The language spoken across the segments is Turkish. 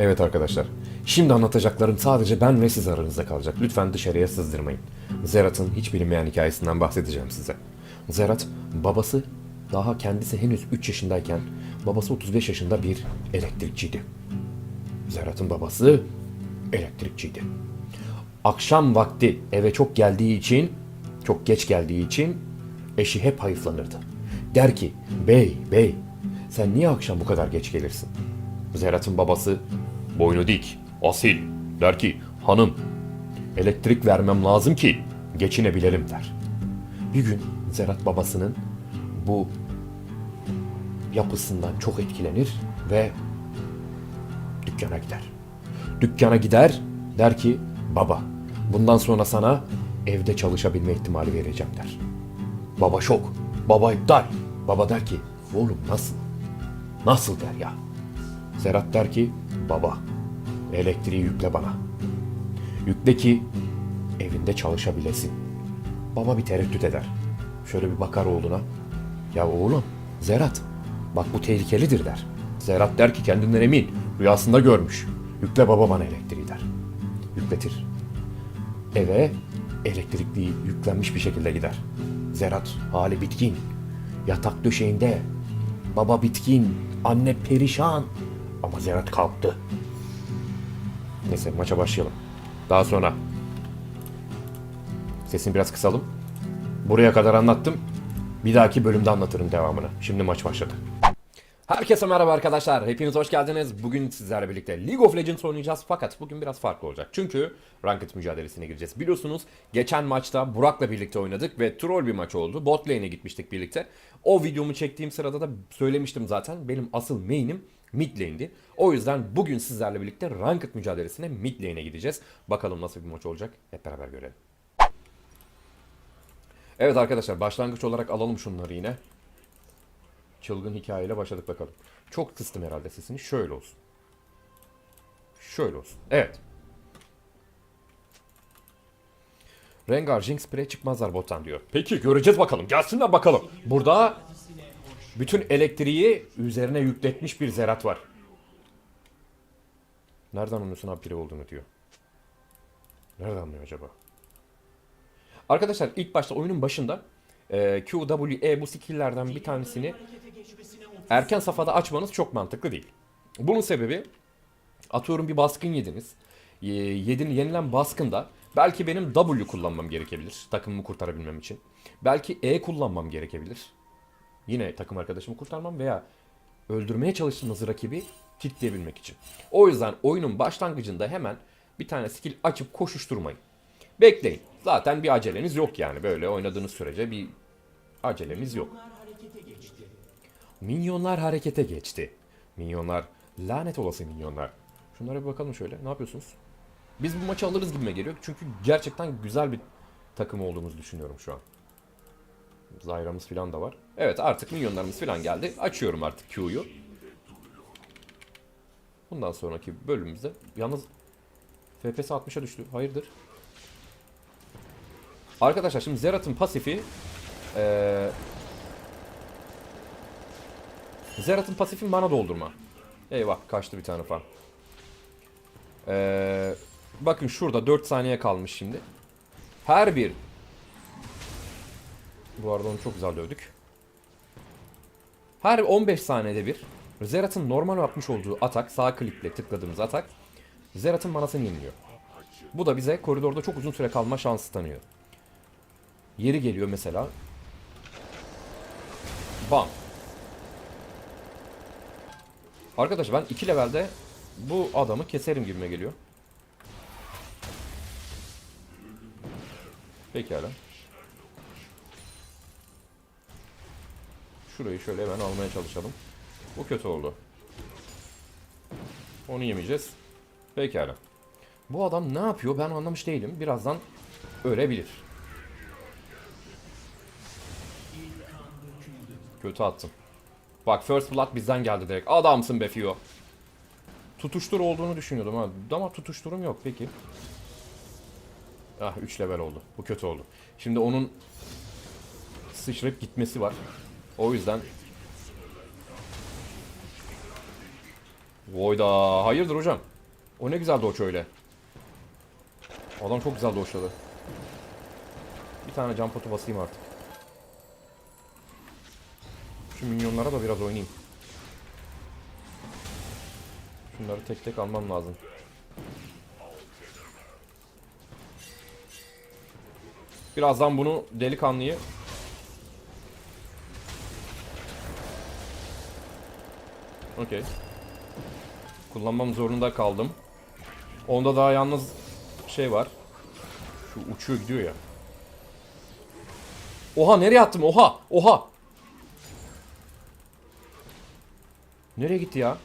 Evet arkadaşlar. Şimdi anlatacaklarım sadece ben ve siz aranızda kalacak. Lütfen dışarıya sızdırmayın. Zerat'ın hiç bilinmeyen hikayesinden bahsedeceğim size. Zerat, babası daha kendisi henüz 3 yaşındayken babası 35 yaşında bir elektrikçiydi. Zerat'ın babası elektrikçiydi. Akşam vakti eve çok geldiği için, çok geç geldiği için eşi hep hayıflanırdı. Der ki, bey, bey, sen niye akşam bu kadar geç gelirsin? Zerat'ın babası, boynu dik, asil, der ki, hanım, elektrik vermem lazım ki geçinebilelim der. Bir gün Zerat babasının bu yapısından çok etkilenir ve dükkana gider. Dükkana gider, der ki baba bundan sonra sana evde çalışabilme ihtimali vereceğim der. Baba şok, baba iptal. Baba der ki oğlum nasıl? Nasıl der ya. Serhat der ki baba elektriği yükle bana. Yükle ki evinde çalışabilesin. Baba bir tereddüt eder. Şöyle bir bakar oğluna. Ya oğlum Zerat bak bu tehlikelidir der. Zerat der ki kendinden emin. Rüyasında görmüş. Yükle baba bana elektriği der. Yükletir. Eve elektrikli yüklenmiş bir şekilde gider. Zerat hali bitkin. Yatak döşeğinde. Baba bitkin. Anne perişan. Ama Zerat kalktı. Neyse maça başlayalım. Daha sonra Sesini biraz kısalım. Buraya kadar anlattım. Bir dahaki bölümde anlatırım devamını. Şimdi maç başladı. Herkese merhaba arkadaşlar. Hepiniz hoş geldiniz. Bugün sizlerle birlikte League of Legends oynayacağız. Fakat bugün biraz farklı olacak. Çünkü Ranked mücadelesine gireceğiz. Biliyorsunuz geçen maçta Burak'la birlikte oynadık ve troll bir maç oldu. Bot lane'e gitmiştik birlikte. O videomu çektiğim sırada da söylemiştim zaten. Benim asıl main'im mid lane'di. O yüzden bugün sizlerle birlikte Ranked mücadelesine mid lane'e gideceğiz. Bakalım nasıl bir maç olacak. Hep beraber görelim. Evet arkadaşlar başlangıç olarak alalım şunları yine. Çılgın hikayeyle başladık bakalım. Çok kıstım herhalde sesini. Şöyle olsun. Şöyle olsun. Evet. Rengar, Jinx, Prey çıkmazlar bottan diyor. Peki göreceğiz bakalım. Gelsinler bakalım. Burada bütün elektriği üzerine yükletmiş bir zerat var. Nereden anlıyorsun abi olduğunu diyor. Nereden anlıyor acaba? Arkadaşlar ilk başta oyunun başında e, Q, W, E bu skill'lerden bir tanesini erken safhada açmanız çok mantıklı değil. Bunun sebebi atıyorum bir baskın yediniz. E, yedin, yenilen baskında belki benim W kullanmam gerekebilir takımımı kurtarabilmem için. Belki E kullanmam gerekebilir. Yine takım arkadaşımı kurtarmam veya öldürmeye çalıştığınız rakibi kitleyebilmek için. O yüzden oyunun başlangıcında hemen bir tane skill açıp koşuşturmayın. Bekleyin. Zaten bir aceleniz yok yani. Böyle oynadığınız sürece bir acelemiz yok. Minyonlar harekete geçti. Minyonlar lanet olası minyonlar. Şunlara bir bakalım şöyle. Ne yapıyorsunuz? Biz bu maçı alırız gibime geliyor. Çünkü gerçekten güzel bir takım olduğumuzu düşünüyorum şu an. Zyra'mız falan da var. Evet artık minyonlarımız falan geldi. Açıyorum artık Q'yu. Bundan sonraki bölümümüzde yalnız FPS 60'a düştü. Hayırdır? Arkadaşlar şimdi Zerat'ın pasifi ee, Zerat'ın pasifi mana doldurma. Eyvah kaçtı bir tane falan. Ee, bakın şurada 4 saniye kalmış şimdi. Her bir Bu arada onu çok güzel dövdük. Her 15 saniyede bir Zerat'ın normal yapmış olduğu atak sağ klikle tıkladığımız atak Zerat'ın manasını yeniliyor. Bu da bize koridorda çok uzun süre kalma şansı tanıyor. Yeri geliyor mesela. Bam. Arkadaş ben 2 levelde bu adamı keserim gibime geliyor. Pekala. Şurayı şöyle hemen almaya çalışalım. Bu kötü oldu. Onu yemeyeceğiz. Pekala. Bu adam ne yapıyor ben anlamış değilim. Birazdan ölebilir. Kötü attım. Bak First Blood bizden geldi direkt. Adamsın be Fio. Tutuştur olduğunu düşünüyordum. Ama tutuşturum yok peki. Ah 3 level oldu. Bu kötü oldu. Şimdi onun sıçrayıp gitmesi var. O yüzden Voyda. Hayırdır hocam? O ne güzel doç öyle. Adam çok güzel doçladı. Bir tane can potu basayım artık. Şu minyonlara da biraz oynayayım. Şunları tek tek almam lazım. Birazdan bunu delikanlıyı Okey. Kullanmam zorunda kaldım. Onda daha yalnız şey var. Şu uçuyor gidiyor ya. Oha nereye attım? Oha! Oha! Nereye gitti ya?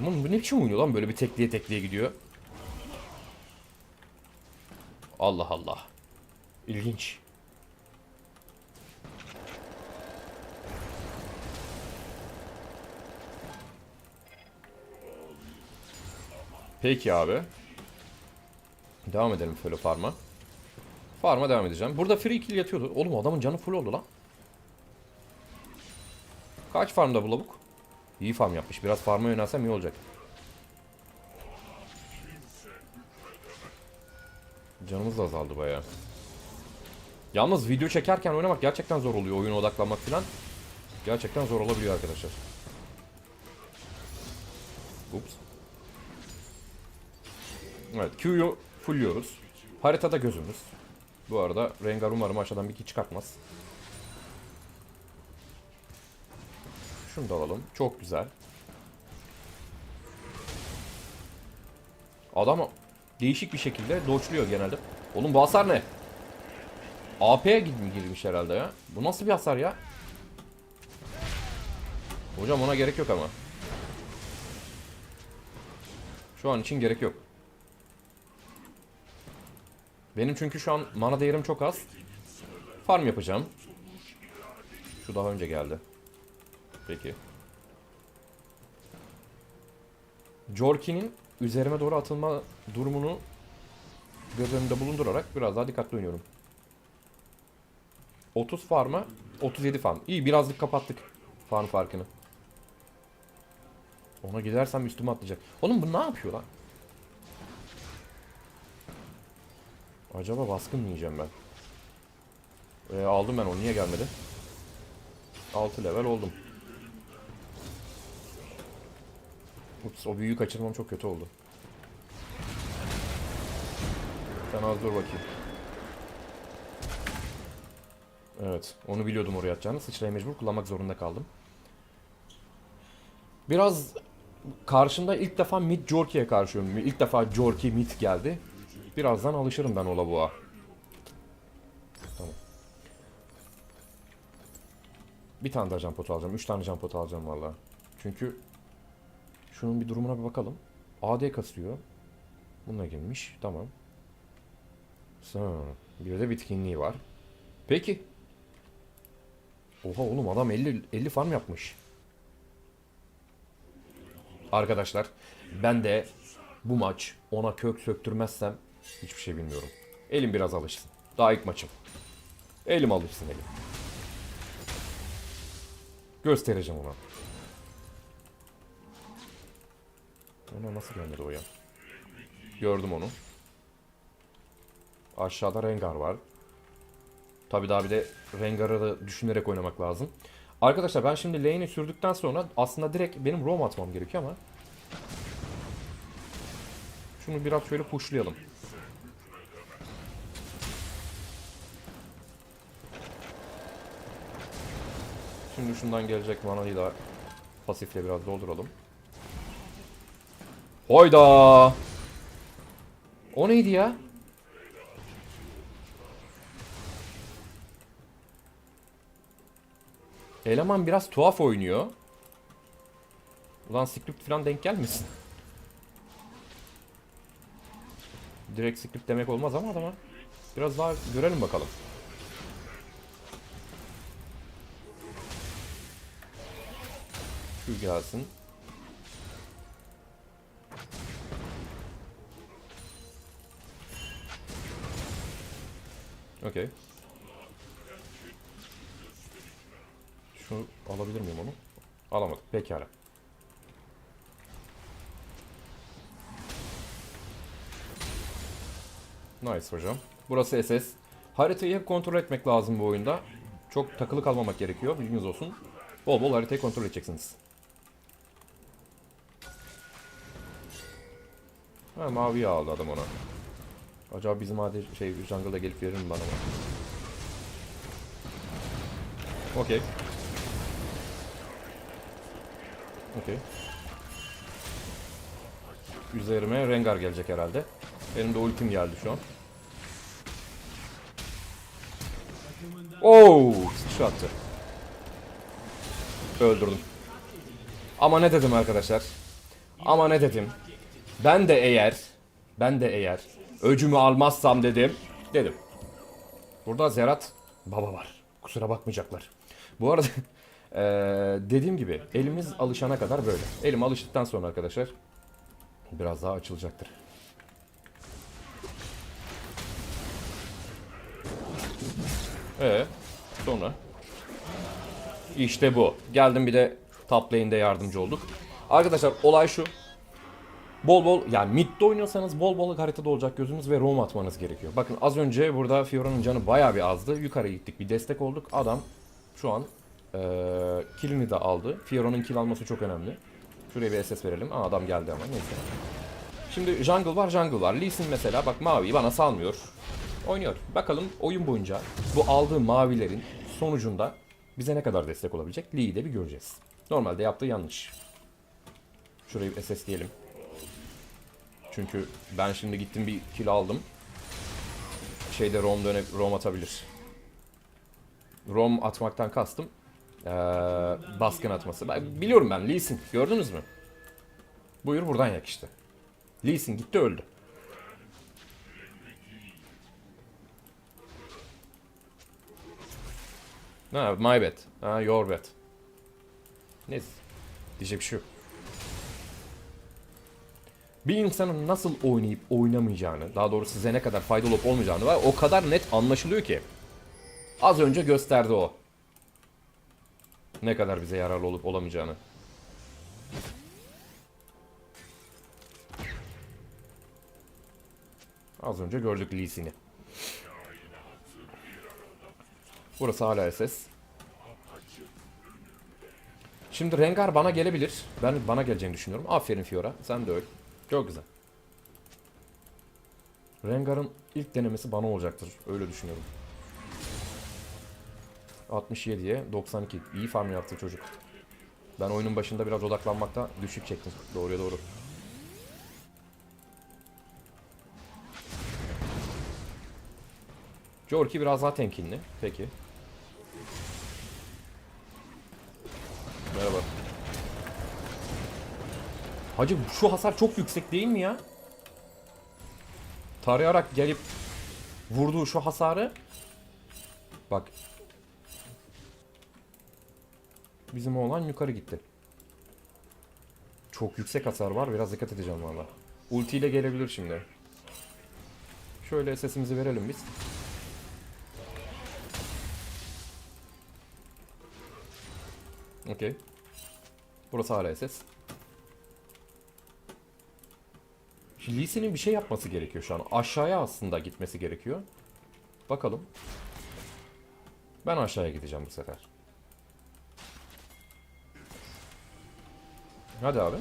Aman bu ne biçim oynuyor lan böyle bir tekliye tekliye gidiyor. Allah Allah. İlginç. Peki abi. Devam edelim şöyle farma. Farma devam edeceğim. Burada free kill yatıyordu. Oğlum adamın canı full oldu lan. Kaç farmda bu lavuk? İyi farm yapmış. Biraz farma yönelsem iyi olacak. Canımız da azaldı bayağı. Yalnız video çekerken oynamak gerçekten zor oluyor. Oyuna odaklanmak falan. Gerçekten zor olabiliyor arkadaşlar. Ups. Evet Q'yu fullliyoruz. Haritada gözümüz. Bu arada Rengar umarım aşağıdan bir iki çıkartmaz. Şunu da alalım. Çok güzel. Adam değişik bir şekilde doçluyor genelde. Oğlum bu hasar ne? AP'ye girmiş herhalde ya. Bu nasıl bir hasar ya? Hocam ona gerek yok ama. Şu an için gerek yok. Benim çünkü şu an mana değerim çok az. Farm yapacağım. Şu daha önce geldi. Peki. Jorkin'in üzerime doğru atılma durumunu göz önünde bulundurarak biraz daha dikkatli oynuyorum. 30 farm'a 37 farm. İyi birazcık kapattık farm farkını. Ona gidersem üstüme atlayacak. Oğlum bu ne yapıyor lan? Acaba baskın mı yiyeceğim ben? Ee, aldım ben onu niye gelmedi? 6 level oldum. Ups o büyüyü kaçırmam çok kötü oldu. Sen az dur bakayım. Evet onu biliyordum oraya atacağını. Sıçraya mecbur kullanmak zorunda kaldım. Biraz karşımda ilk defa mid Jorki'ye karşıyım. İlk defa Jorki mid geldi. Birazdan alışırım ben o lavuğa. Tamam. Bir tane daha jump pot alacağım. Üç tane jump pot alacağım valla. Çünkü şunun bir durumuna bir bakalım. AD kasıyor. Bununla girmiş. Tamam. Bir de bitkinliği var. Peki. Oha oğlum adam 50 50 farm yapmış. Arkadaşlar ben de bu maç ona kök söktürmezsem hiçbir şey bilmiyorum. Elim biraz alışsın. Daha ilk maçım. Elim alışsın elim. Göstereceğim ona. Ona nasıl gelmedi o ya? Gördüm onu. Aşağıda Rengar var. Tabi daha bir de Rengar'ı da düşünerek oynamak lazım. Arkadaşlar ben şimdi lane'i sürdükten sonra aslında direkt benim roam atmam gerekiyor ama şunu biraz şöyle pushlayalım. Şimdi şundan gelecek manayı da pasifle biraz dolduralım. Hoyda! O neydi ya? Eleman biraz tuhaf oynuyor. Ulan script falan denk gelmesin. Direkt script demek olmaz ama adama. Biraz daha görelim bakalım. Şu gelsin. Okey. Şunu alabilir miyim onu? Alamadım. Pekala. Nice hocam. Burası SS. Haritayı hep kontrol etmek lazım bu oyunda. Çok takılı kalmamak gerekiyor. Bilginiz olsun. Bol bol haritayı kontrol edeceksiniz. Ha mavi aldı adam ona. Acaba bizim hadi şey jungle'a gelip verir mi bana mı? Okey. Okey. Üzerime Rengar gelecek herhalde. Benim de ultim geldi şu an. Oo, sıçra attı. Öldürdüm. Ama ne dedim arkadaşlar? Ama ne dedim? Ben de eğer, ben de eğer öcümü almazsam dedim, dedim. Burada Zerat baba var. Kusura bakmayacaklar. Bu arada eee, dediğim gibi elimiz alışana kadar böyle. Elim alıştıktan sonra arkadaşlar biraz daha açılacaktır. Ee, sonra işte bu. Geldim bir de top yardımcı olduk. Arkadaşlar olay şu. Bol bol yani midde oynuyorsanız bol bol haritada olacak gözünüz ve roam atmanız gerekiyor. Bakın az önce burada Fiora'nın canı bayağı bir azdı. Yukarı gittik bir destek olduk. Adam şu an eee killini de aldı. Fiora'nın kill alması çok önemli. Şuraya bir SS verelim. Aa, adam geldi ama neyse. Şimdi jungle var jungle var. Lee Sin mesela bak maviyi bana salmıyor. Oynuyor. Bakalım oyun boyunca bu aldığı mavilerin sonucunda bize ne kadar destek olabilecek Lee'yi de bir göreceğiz. Normalde yaptığı yanlış. Şurayı bir SS diyelim. Çünkü ben şimdi gittim bir kill aldım. Şeyde roam dönüp roam atabilir. Roam atmaktan kastım. Ee, baskın atması. Ben, biliyorum ben Lee Sin. Gördünüz mü? Buyur buradan yak işte. Lee Sin gitti öldü. Ha, my bad. Ha, your bad. Neyse. Diyecek bir şey yok. Bir insanın nasıl oynayıp oynamayacağını, daha doğrusu size ne kadar faydalı olup olmayacağını var. O kadar net anlaşılıyor ki. Az önce gösterdi o. Ne kadar bize yararlı olup olamayacağını. Az önce gördük Lee Sin'i. Burası hala SS. Şimdi Rengar bana gelebilir. Ben bana geleceğini düşünüyorum. Aferin Fiora. Sen de öl. Çok güzel. Rengar'ın ilk denemesi bana olacaktır. Öyle düşünüyorum. 67'ye 92. İyi farm yaptı çocuk. Ben oyunun başında biraz odaklanmakta düşük çektim. Doğruya doğru. Jorki biraz daha temkinli. Peki. Merhaba. Hacı şu hasar çok yüksek değil mi ya? Tarayarak gelip vurduğu şu hasarı bak bizim oğlan yukarı gitti. Çok yüksek hasar var. Biraz dikkat edeceğim valla. Ulti ile gelebilir şimdi. Şöyle sesimizi verelim biz. Okey. Burası hala SS. Şimdi Lee Sin'in bir şey yapması gerekiyor şu an. Aşağıya aslında gitmesi gerekiyor. Bakalım. Ben aşağıya gideceğim bu sefer. Hadi abi.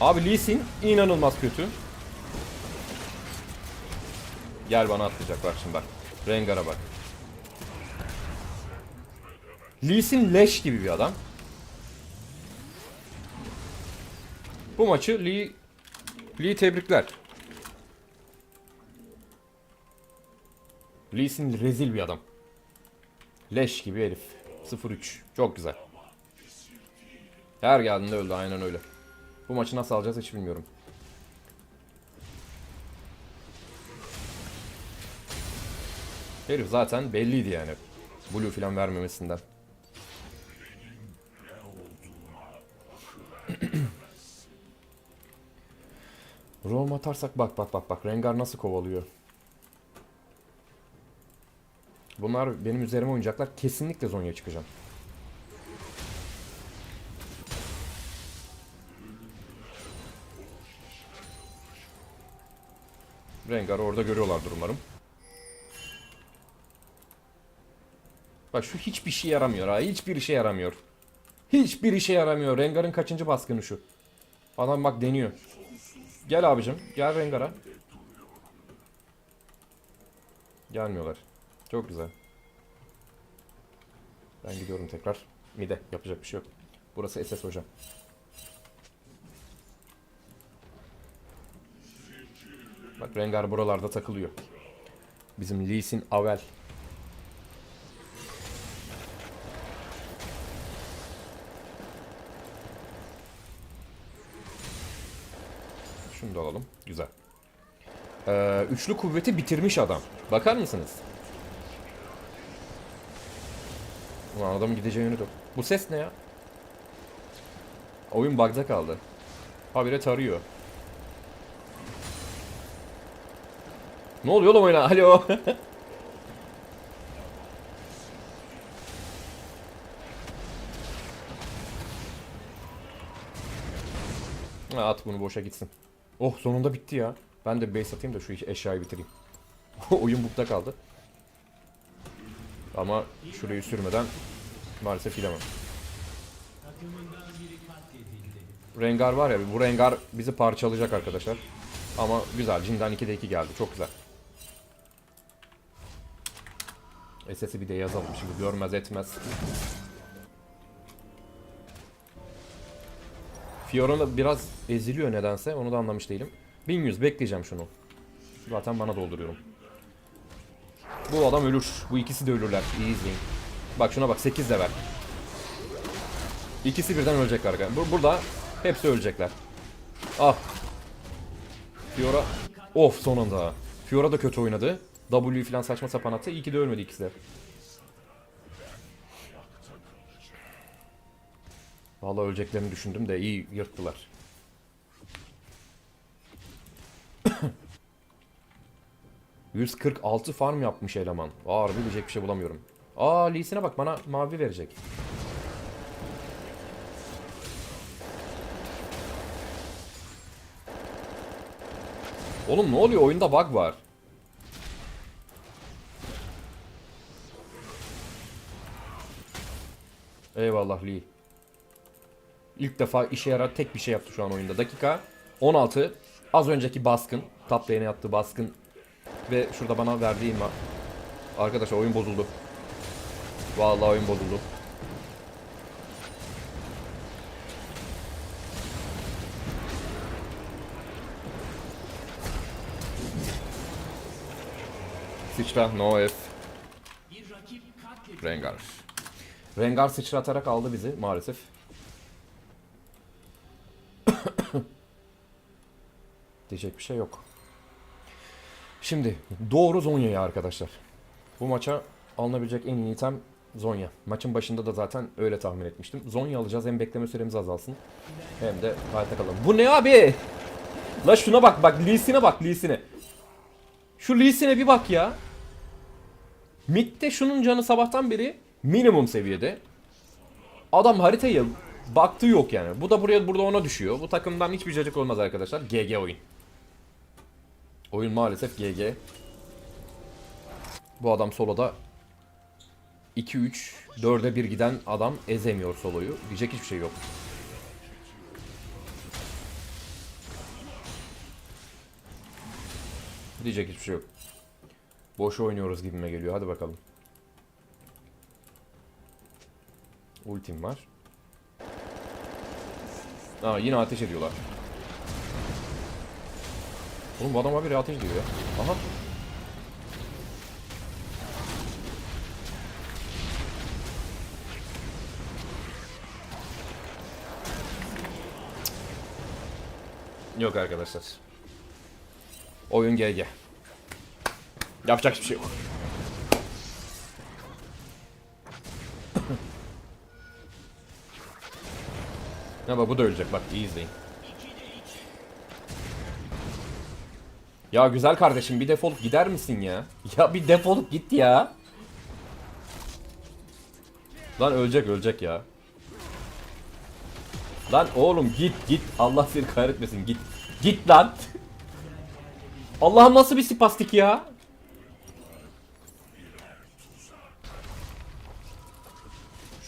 Abi Lee inanılmaz kötü. Gel bana atlayacak bak şimdi bak. Rengar'a bak. Lee Sin leş gibi bir adam. Bu maçı Lee Lee tebrikler. Lee Sin rezil bir adam. Leş gibi herif. 0-3. Çok güzel. Her geldiğinde öldü aynen öyle. Bu maçı nasıl alacağız hiç bilmiyorum. Herif zaten belliydi yani. Blue falan vermemesinden. Roam atarsak bak bak bak bak. Rengar nasıl kovalıyor. Bunlar benim üzerime oynayacaklar. Kesinlikle Zonya çıkacağım. Rengar'ı orada görüyorlardır umarım. Bak şu hiçbir şey yaramıyor ha. Hiçbir işe yaramıyor. Hiçbir işe yaramıyor. Rengar'ın kaçıncı baskını şu. Adam bak deniyor. Gel abicim. Gel Rengar'a. Gelmiyorlar. Çok güzel. Ben gidiyorum tekrar. Mide. Yapacak bir şey yok. Burası SS hocam. Bak Rengar buralarda takılıyor. Bizim Lee Sin Avel. Şunu da alalım. Güzel. Ee, üçlü kuvveti bitirmiş adam. Bakar mısınız? Ulan adamın gideceği yönü de. Bu ses ne ya? Oyun bug'da kaldı. Habire tarıyor. Ne oluyor oğlum oyuna? Alo. At bunu boşa gitsin. Oh sonunda bitti ya. Ben de base atayım da şu eşyayı bitireyim. Oyun bukta kaldı. Ama şurayı sürmeden maalesef gidemem. Rengar var ya bu Rengar bizi parçalayacak arkadaşlar. Ama güzel. Cinden 2'de 2 geldi. Çok güzel. SS'i bir de yazalım şimdi görmez etmez. Fiora'na biraz eziliyor nedense. Onu da anlamış değilim. 1100 bekleyeceğim şunu. Zaten bana dolduruyorum. Bu adam ölür. Bu ikisi de ölürler. İyi izleyin. Bak şuna bak 8 level. İkisi birden ölecekler. Bur- Burada hepsi ölecekler. Ah. Fiora. Of sonunda. Fiora da kötü oynadı. W falan saçma sapan attı. İyi ki de ölmedi ikisi de. Vallahi öleceklerini düşündüm de iyi yırttılar. ...146 farm yapmış eleman. Aa, harbi diyecek bir şey bulamıyorum. Aa Lee'sine bak bana mavi verecek. Oğlum ne oluyor? Oyunda bug var. Eyvallah Lee. İlk defa işe yarar tek bir şey yaptı şu an oyunda. Dakika 16. Az önceki baskın. Top lane'e yaptığı baskın. Ve şurada bana verdiği ima. Arkadaşlar oyun bozuldu. Vallahi oyun bozuldu. Sıçra, no F. Rengar. Rengar sıçratarak aldı bizi maalesef. Diyecek bir şey yok. Şimdi doğru Zonya'ya arkadaşlar. Bu maça alınabilecek en iyi item Zonya. Maçın başında da zaten öyle tahmin etmiştim. Zonya alacağız hem bekleme süremiz azalsın hem de hayatta kalalım. Bu ne abi? La şuna bak bak Lee Sin'e bak Lee Sin'e. Şu Lee Sin'e bir bak ya. Mid'de şunun canı sabahtan beri minimum seviyede. Adam haritayı baktı yok yani. Bu da buraya burada ona düşüyor. Bu takımdan hiçbir cacık olmaz arkadaşlar. GG oyun. Oyun maalesef GG. Bu adam soloda 2-3 4'e 1 giden adam ezemiyor soloyu. Diyecek hiçbir şey yok. Diyecek hiçbir şey yok. Boş oynuyoruz gibime geliyor. Hadi bakalım. Ultim var. Aa yine ateş ediyorlar. Oğlum bu adam habire ateş ediyor ya. Aha. Yok arkadaşlar. Oyun GG. Yapacak hiçbir şey yok. Bak bu da ölecek bak iyi izleyin. Ya güzel kardeşim bir defolup gider misin ya? Ya bir defolup git ya. Lan ölecek ölecek ya. Lan oğlum git git. Allah seni kahretmesin git. Git lan. Allah'ım nasıl bir spastik ya?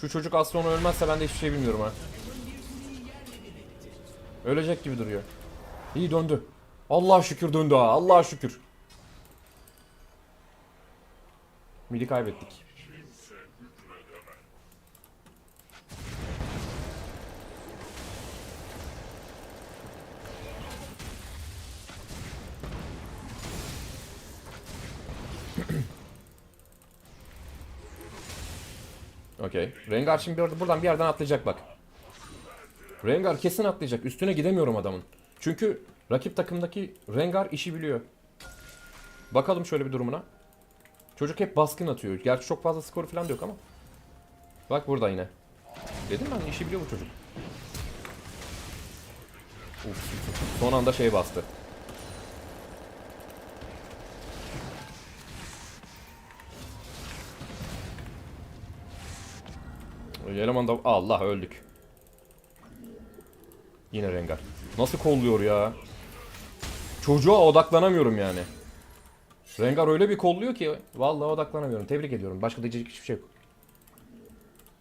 Şu çocuk az sonra ölmezse ben de hiçbir şey bilmiyorum ha. Ölecek gibi duruyor. İyi döndü. Allah şükür döndü ha. Allah şükür. Midi kaybettik. Okey. Rengar şimdi buradan bir yerden atlayacak bak. Rengar kesin atlayacak. Üstüne gidemiyorum adamın. Çünkü rakip takımdaki Rengar işi biliyor. Bakalım şöyle bir durumuna. Çocuk hep baskın atıyor. Gerçi çok fazla skoru falan da yok ama. Bak burada yine. Dedim ben işi biliyor bu çocuk. Uf, son anda şey bastı. Eleman da Allah öldük. Yine Rengar. Nasıl kolluyor ya? Çocuğa odaklanamıyorum yani. Rengar öyle bir kolluyor ki vallahi odaklanamıyorum. Tebrik ediyorum. Başka diyecek hiçbir şey yok.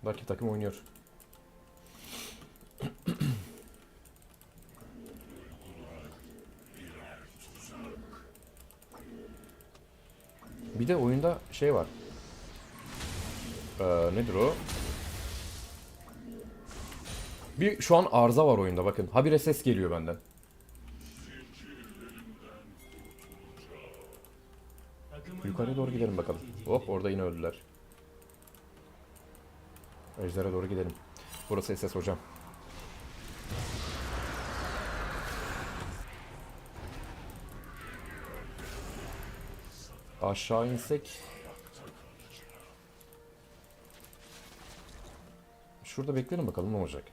Rakip takım oynuyor. Bir de oyunda şey var. Ee, nedir o? Bir şu an arıza var oyunda bakın. Habire ses geliyor benden. Yukarıya doğru gidelim bakalım. Hop orada yine öldüler. Ejder'e doğru gidelim. Burası SS hocam. Aşağı insek. Şurada bekleyelim bakalım ne olacak.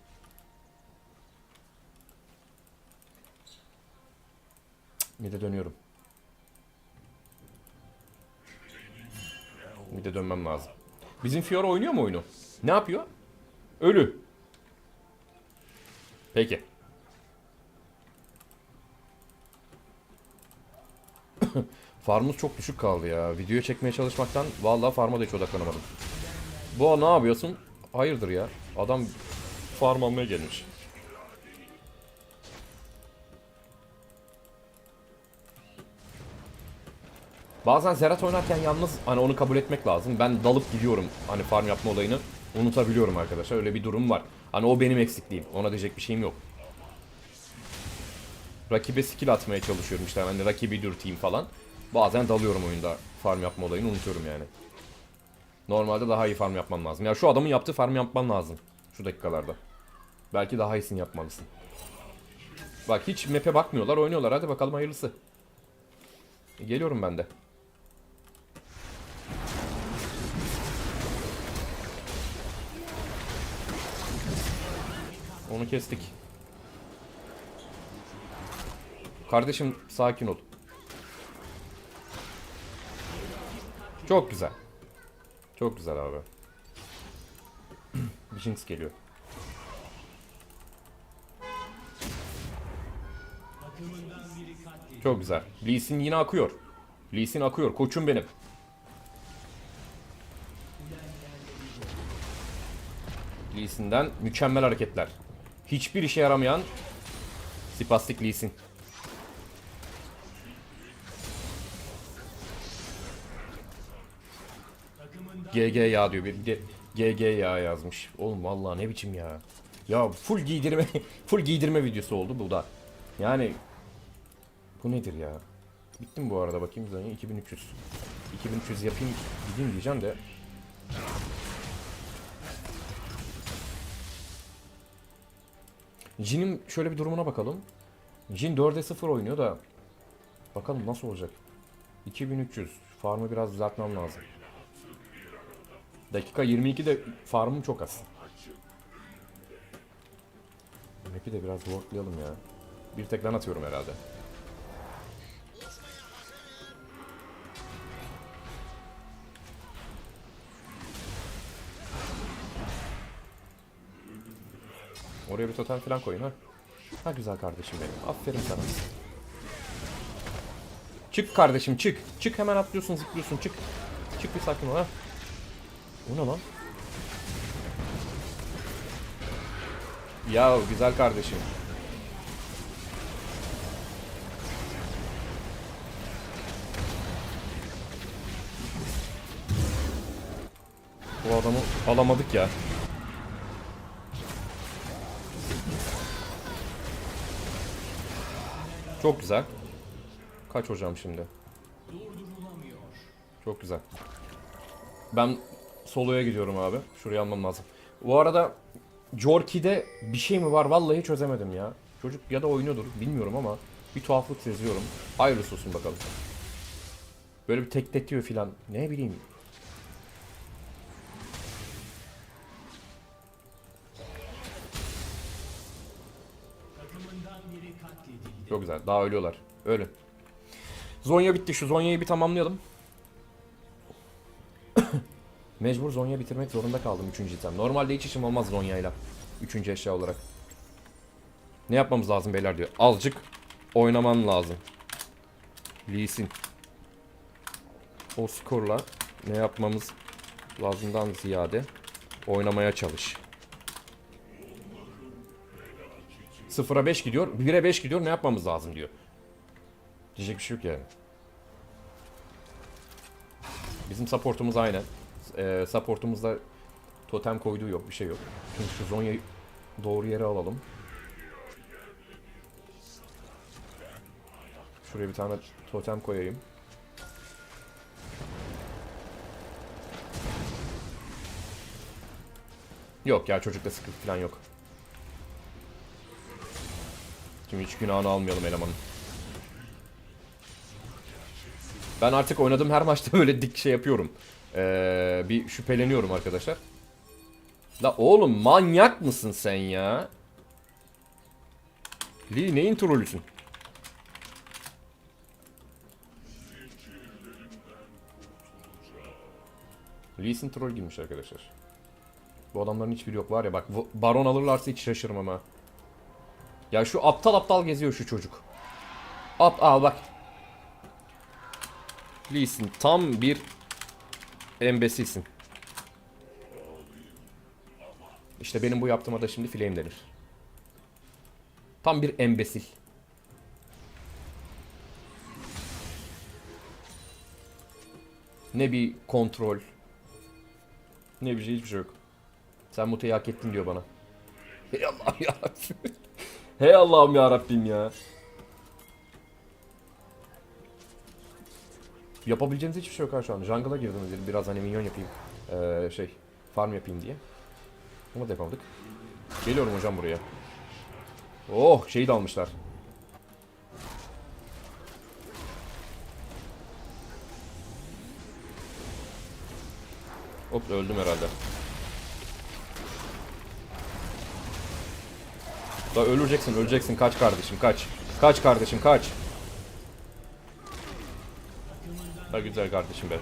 Bir de dönüyorum. Bir de dönmem lazım. Bizim Fiora oynuyor mu oyunu? Ne yapıyor? Ölü. Peki. Farmımız çok düşük kaldı ya. Videoyu çekmeye çalışmaktan vallahi farma da hiç odaklanamadım. Bu ne yapıyorsun? Hayırdır ya? Adam farm almaya gelmiş. Bazen Zerat oynarken yalnız hani onu kabul etmek lazım. Ben dalıp gidiyorum hani farm yapma olayını. Unutabiliyorum arkadaşlar. Öyle bir durum var. Hani o benim eksikliğim. Ona diyecek bir şeyim yok. Rakibe skill atmaya çalışıyorum işte hani rakibi dürteyim falan. Bazen dalıyorum oyunda farm yapma olayını unutuyorum yani. Normalde daha iyi farm yapman lazım. Ya şu adamın yaptığı farm yapman lazım. Şu dakikalarda. Belki daha iyisini yapmalısın. Bak hiç map'e bakmıyorlar oynuyorlar. Hadi bakalım hayırlısı. Geliyorum ben de. Onu kestik. Kardeşim sakin ol. Çok güzel. Çok güzel abi. Bir geliyor. Çok güzel. Lee Sin yine akıyor. Lee Sin akıyor. Koçum benim. Lee Sin'den mükemmel hareketler. Hiçbir işe yaramayan Spastik Lee Sin. GG ya diyor bir de GG ya yazmış. Oğlum vallahi ne biçim ya. Ya full giydirme full giydirme videosu oldu bu da. Yani bu nedir ya? Bittim bu arada bakayım zaten 2300. 2300 yapayım gideyim diyeceğim de. Jin'in şöyle bir durumuna bakalım. Jin 4'e 0 oynuyor da bakalım nasıl olacak. 2300. Farmı biraz düzeltmem lazım. Dakika 22'de farmım çok az. Map'i de biraz worklayalım ya. Bir tek ben atıyorum herhalde. Oraya bir totem falan koyun ha. Ha güzel kardeşim benim. Aferin sana. Çık kardeşim çık. Çık hemen atlıyorsun zıplıyorsun çık. Çık bir sakin ol ha. O ne lan? Ya güzel kardeşim. Bu adamı alamadık ya. Çok güzel. Kaç hocam şimdi? Çok güzel. Ben soloya gidiyorum abi. Şuraya almam lazım. Bu arada Jorki'de bir şey mi var vallahi çözemedim ya. Çocuk ya da oynuyordur bilmiyorum ama bir tuhaflık seziyorum. Hayırlısı olsun bakalım. Böyle bir tekletiyor filan. Ne bileyim. Daha ölüyorlar. Ölün. Zonya bitti. Şu Zonya'yı bir tamamlayalım. Mecbur Zonya bitirmek zorunda kaldım 3. item. Normalde hiç işim olmaz Zonya'yla. 3. eşya olarak. Ne yapmamız lazım beyler diyor. Azıcık oynaman lazım. Lee Sin. O skorla ne yapmamız lazımdan ziyade oynamaya çalış. 0'a 5 gidiyor. 1'e 5 gidiyor. Ne yapmamız lazım diyor. Diyecek bir şey yok yani. Bizim supportumuz aynı. Ee, supportumuzda totem koyduğu yok. Bir şey yok. Şimdi şu Zonya'yı doğru yere alalım. Şuraya bir tane totem koyayım. Yok ya çocukta sıkıntı falan yok. Şimdi hiç günahını almayalım elemanın. Ben artık oynadığım her maçta böyle dik şey yapıyorum. Ee, bir şüpheleniyorum arkadaşlar. La oğlum manyak mısın sen ya? Lee neyin trollüsün? Lee Sin troll girmiş arkadaşlar. Bu adamların hiçbiri yok var ya bak baron alırlarsa hiç şaşırmam ha. Ya şu aptal aptal geziyor şu çocuk. Ap al bak. Lee Sin tam bir embesilsin. İşte benim bu yaptığıma da şimdi flame denir. Tam bir embesil. Ne bir kontrol. Ne bir şey hiçbir şey yok. Sen muteyi hak ettin diyor bana. Hey Allah'ım ya. Hey Allah'ım ya Rabbim ya. Yapabileceğiniz hiçbir şey yok ha şu an. Jungle'a girdim dedim biraz hani minyon yapayım. Ee, şey farm yapayım diye. Ama da yapamadık. Geliyorum hocam buraya. Oh şeyi de almışlar. Hop öldüm herhalde. Da öleceksin öleceksin kaç kardeşim kaç. Kaç kardeşim kaç. Da güzel kardeşim be.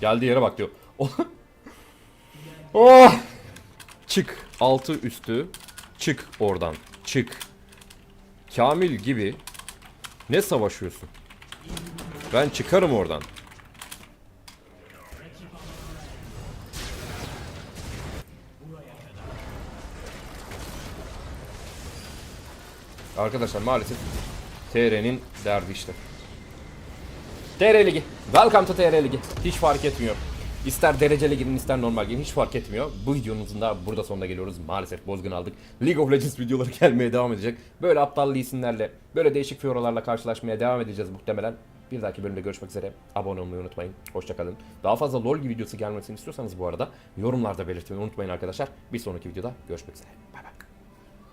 Geldiği yere bak diyor. oh! Çık. Altı üstü. Çık oradan. Çık. Kamil gibi ne savaşıyorsun? Ben çıkarım oradan. Arkadaşlar maalesef TR'nin derdi işte. TR Ligi. Welcome to TR Ligi. Hiç fark etmiyor. İster dereceli gidin ister normal gidin hiç fark etmiyor. Bu videomuzun da burada sonuna geliyoruz. Maalesef bozgun aldık. League of Legends videoları gelmeye devam edecek. Böyle aptal isimlerle, böyle değişik fiyoralarla karşılaşmaya devam edeceğiz muhtemelen. Bir dahaki bölümde görüşmek üzere. Abone olmayı unutmayın. Hoşçakalın. Daha fazla LoL videosu gelmesini istiyorsanız bu arada yorumlarda belirtmeyi unutmayın arkadaşlar. Bir sonraki videoda görüşmek üzere. Bay bay.